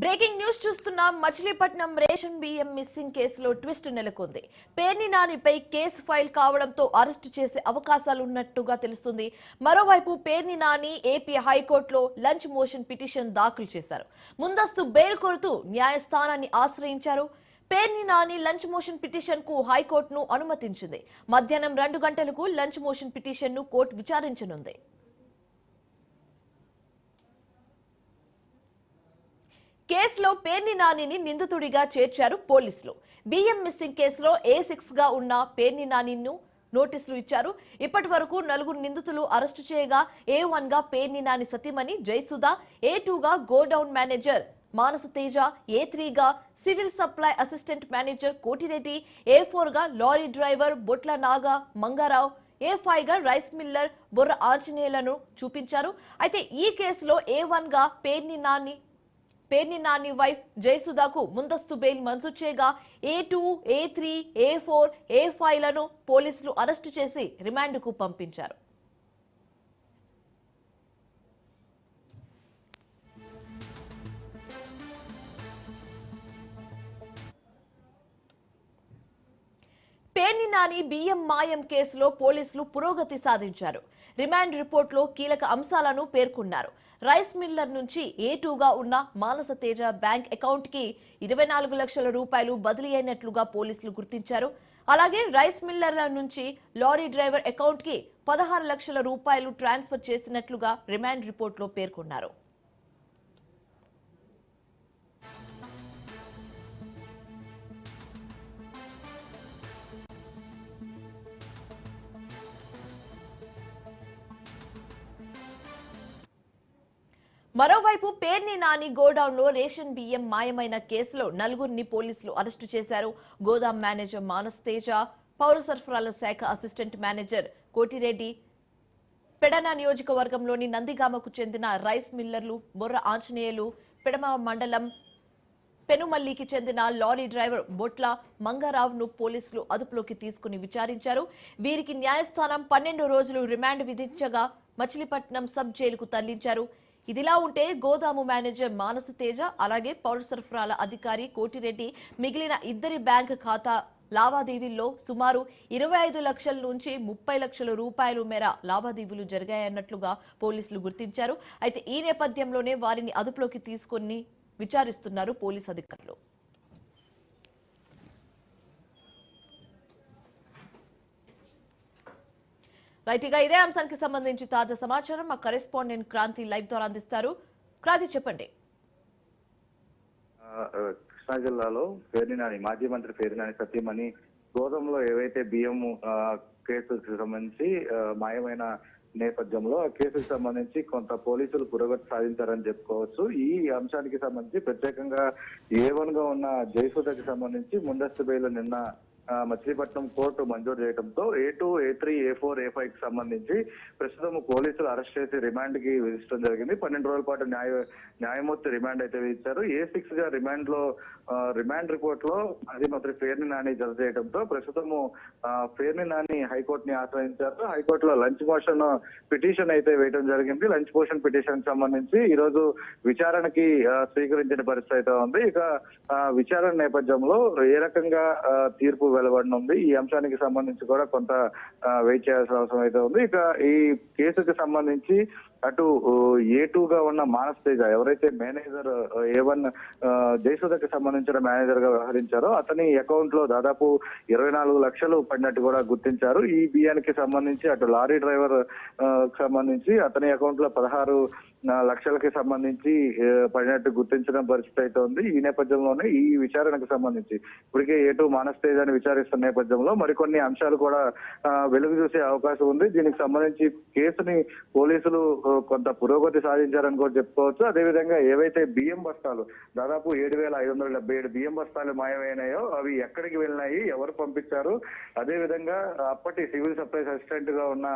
Breaking news చూస్తున్నాం. Machilipatnam ration బియ్యం missing కేసులో ట్విస్ట్ నెలకొంది. పేర్ని నానిపై కేసు ఫైల్ కావడంతో అరెస్టు చేసే అవకాశాలు ఉన్నట్టుగా తెలుస్తుంది. మరోవైపు పేర్ని నాని ఏపీ హైకోర్టులో లంచ్ మోషన్ పిటిషన్ దాఖలు చేశారు. ముందస్తు బెయిల్ కోరుతూ న్యాయస్థానాన్ని ఆశ్రయించారు. పేర్ని నాని లంచ్ మోషన్ పిటిషన్కు హైకోర్టును అనుమతించింది. మధ్యాహ్నం రెండు గంటలకు లంచ్ మోషన్ పిటిషన్ను కోర్టు విచారించనుంది. కేసులో పేర్ని నానిని నిందితుడిగా చేర్చారు పోలీసులు. బియ్యం మిస్సింగ్ కేసులో ఏ సిక్స్గా ఉన్న పేర్ని నానిను నోటీసులు ఇచ్చారు. ఇప్పటి వరకు నలుగురు నిందితులు అరెస్టు చేయగా ఏ వన్గా పేర్ని నాని సతీమణి జయసుధ ఏ టూగా godown manager Manasa Teja A త్రీగా civil supply assistant manager Kotireddy A ఫోర్గా lorry driver Botla Naga Mangarao A ఫైవ్గా rice miller Borra ఆంజనేయులను చూపించారు. అయితే ఈ కేసులో ఏ వన్గా పేర్ని నాని పేర్ని నాని వైఫ్ జయసుధాకు ముందస్తు బెయిల్ మంజూరు చేయగా A two A three A four A ఫైవ్లను పోలీసులు అరెస్టు చేసి రిమాండ్కు పంపించారు. నాని బియ్యం మాయం కేసులో పోలీసులు పురోగతి సాధించారు. రిమాండ్ రిపోర్ట్లో కీలక అంశాలను పేర్కొన్నారు. రైస్ మిల్లర్ నుంచి ఏ టూగా ఉన్న మానస తేజ బ్యాంక్ అకౌంట్కి ఇరవై నాలుగు లక్షల రూపాయలు బదిలీ అయినట్లుగా పోలీసులు గుర్తించారు. అలాగే రైస్ మిల్లర్ల నుంచి లారీ డ్రైవర్ అకౌంట్కి పదహారు లక్షల రూపాయలు ట్రాన్స్ఫర్ చేసినట్లుగా రిమాండ్ రిపోర్ట్లో పేర్కొన్నారు. మరోవైపు పేర్ని నాని గోడౌన్లో రేషన్ బియ్యం మాయమైన కేసులో నలుగురిని పోలీసులు అరెస్టు చేశారు. గోదాం మేనేజర్ మానస్ తేజ పౌర సరఫరాల శాఖ అసిస్టెంట్ మేనేజర్ కోటిరెడ్డి పెడన నియోజకవర్గంలోని నందిగామకు చెందిన రైస్ మిల్లర్లు బొర్ర ఆంజనేయులు పెడమ మండలం పెనుమల్లికి చెందిన లారీ డ్రైవర్ బొట్ల మంగారావును పోలీసులు అదుపులోకి తీసుకుని విచారించారు. వీరికి న్యాయస్థానం పన్నెండు రోజులు రిమాండ్ విధించగా మచిలీపట్నం సబ్ జైలుకు తరలించారు. ఇదిలా ఉంటే గోదాము మేనేజర్ మానస తేజ అలాగే పౌర సరఫరాల అధికారి కోటిరెడ్డి మిగిలిన ఇద్దరి బ్యాంక్ ఖాతా లావాదేవీల్లో సుమారు ఇరవై ఐదు లక్షల నుంచి ముప్పై లక్షల రూపాయల మేర లావాదేవీలు జరిగాయన్నట్లుగా పోలీసులు గుర్తించారు. అయితే ఈ నేపథ్యంలోనే వారిని అదుపులోకి తీసుకొని విచారిస్తున్నారు పోలీస్ అధికారులు. లైట్గా ఇదే అంశానికి సంబంధించి తాజా సమాచారం. మా కరెస్పాండెంట్ క్రాంతి లైవ్ ద్వారా అందిస్తారు. క్రాంతి చెప్పండి. కృష్ణా జిల్లాలో పేర్నినాని మాజీ మంత్రి పేర్నినాని సత్యమణి గోదాంలో ఏవైతే బియ్యం ఆ, కేసుకు సంబంధించి మాయమైన నేపథ్యంలో ఆ కేసుకు సంబంధించి కొంత పోలీసులు పురోగతి సాధించారని చెప్పుకోవచ్చు. ఈ అంశానికి సంబంధించి ప్రత్యేకంగా ఏవన్గా ఉన్న జయసుధకి సంబంధించి ముందస్తు బెయిల్ నిన్న మచిలీపట్నం కోర్టు మంజూరు చేయడంతో A two A three A four A ఫైవ్కి సంబంధించి ప్రస్తుతం పోలీసులు అరెస్ట్ చేసి రిమాండ్కి విధించడం జరిగింది. పన్నెండు రోజుల పాటు న్యాయ న్యాయమూర్తి రిమాండ్ అయితే విధించారు. ఏ సిక్స్గా రిమాండ్లో రిమాండ్ రిపోర్ట్లో మాజీ మంత్రి ఫేర్ని నాని జత చేయడంతో ప్రస్తుతము ఫేర్ని నాని హైకోర్టుని ఆశ్రయించారు. హైకోర్టులో లంచ్ మోషన్ పిటిషన్ అయితే వేయడం జరిగింది. లంచ్ మోషన్ పిటిషన్ సంబంధించి ఈ రోజు విచారణకి స్వీకరించిన పరిస్థితి అయితే ఉంది. ఇక ఆ, విచారణ నేపథ్యంలో ఏ రకంగా తీర్పు వెలువడనుంది ఈ అంశానికి సంబంధించి కూడా కొంత వెయిట్ చేయాల్సిన అవసరం అయితే ఉంది. ఇక ఈ కేసుకి సంబంధించి అటు ఏ టూగా ఉన్న మానస్ తేజ ఎవరైతే మేనేజర్ ఏ వన్ జయసుధకి సంబంధించిన మేనేజర్గా వ్యవహరించారో అతని అకౌంట్లో దాదాపు ఇరవై నాలుగు లక్షలు పడినట్టు కూడా గుర్తించారు. ఈ బియ్యానికి సంబంధించి అటు లారీ డ్రైవర్ సంబంధించి అతని అకౌంట్లో పదహారు లక్షలకి సంబంధించి పడినట్టు గుర్తించడం పరిస్థితి అయితే ఉంది ఈ నేపథ్యంలోనే ఈ విచారణకు సంబంధించి ఇప్పటికే ఏటు మానస్ తేజాన్ని విచారిస్తున్న నేపథ్యంలో మరికొన్ని అంశాలు కూడా వెలుగు చూసే అవకాశం ఉంది. దీనికి సంబంధించి కేసుని పోలీసులు కొంత పురోగతి సాధించారని కూడా చెప్పుకోవచ్చు. అదేవిధంగా ఏవైతే బియ్యం బస్తాలు దాదాపు ఏడు వేల ఐదు వందల డెబ్బై ఏడు బియ్యం బస్తాలు మాయమైనాయో అవి ఎక్కడికి వెళ్ళినాయి ఎవరు పంపించారు? అదేవిధంగా అప్పటి సివిల్ సప్లైస్ అసిస్టెంట్గా ఉన్న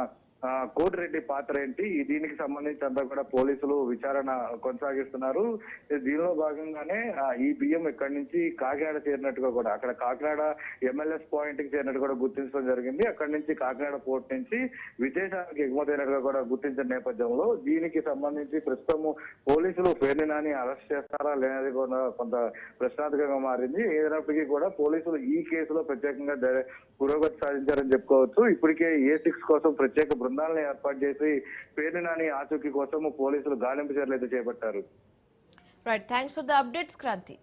కోటిరెడ్డి పాత్ర ఏంటి? ఈ దీనికి సంబంధించి అంతా కూడా పోలీసులు విచారణ కొనసాగిస్తున్నారు. దీనిలో భాగంగానే ఈ బియ్యం ఇక్కడి నుంచి కాకినాడ చేరినట్టుగా కూడా అక్కడ కాకినాడ ఎంఎల్ఎస్ పాయింట్కి చేరినట్టు కూడా గుర్తించడం జరిగింది. అక్కడి నుంచి కాకినాడ పోర్ట్ నుంచి విదేశానికి ఎగుమతి అయినట్టుగా కూడా గుర్తించిన నేపథ్యంలో దీనికి సంబంధించి ప్రస్తుతము పోలీసులు ఫెర్నినాని అరెస్ట్ చేస్తారా లేనది కూడా కొంత ప్రశ్నార్థకంగా మారింది. ఏదైనప్పటికీ కూడా పోలీసులు ఈ కేసులో ప్రత్యేకంగా పురోగతి సాధించారని చెప్పుకోవచ్చు. ఇప్పటికే ఏ సిక్స్ కోసం ప్రత్యేక బృందాలను ఏర్పాటు చేసి పేరు నాని ఆచూకీ కోసం పోలీసులు గాలింపు చర్యలు అయితే చేపట్టారు. Right thanks for the updates Kranthi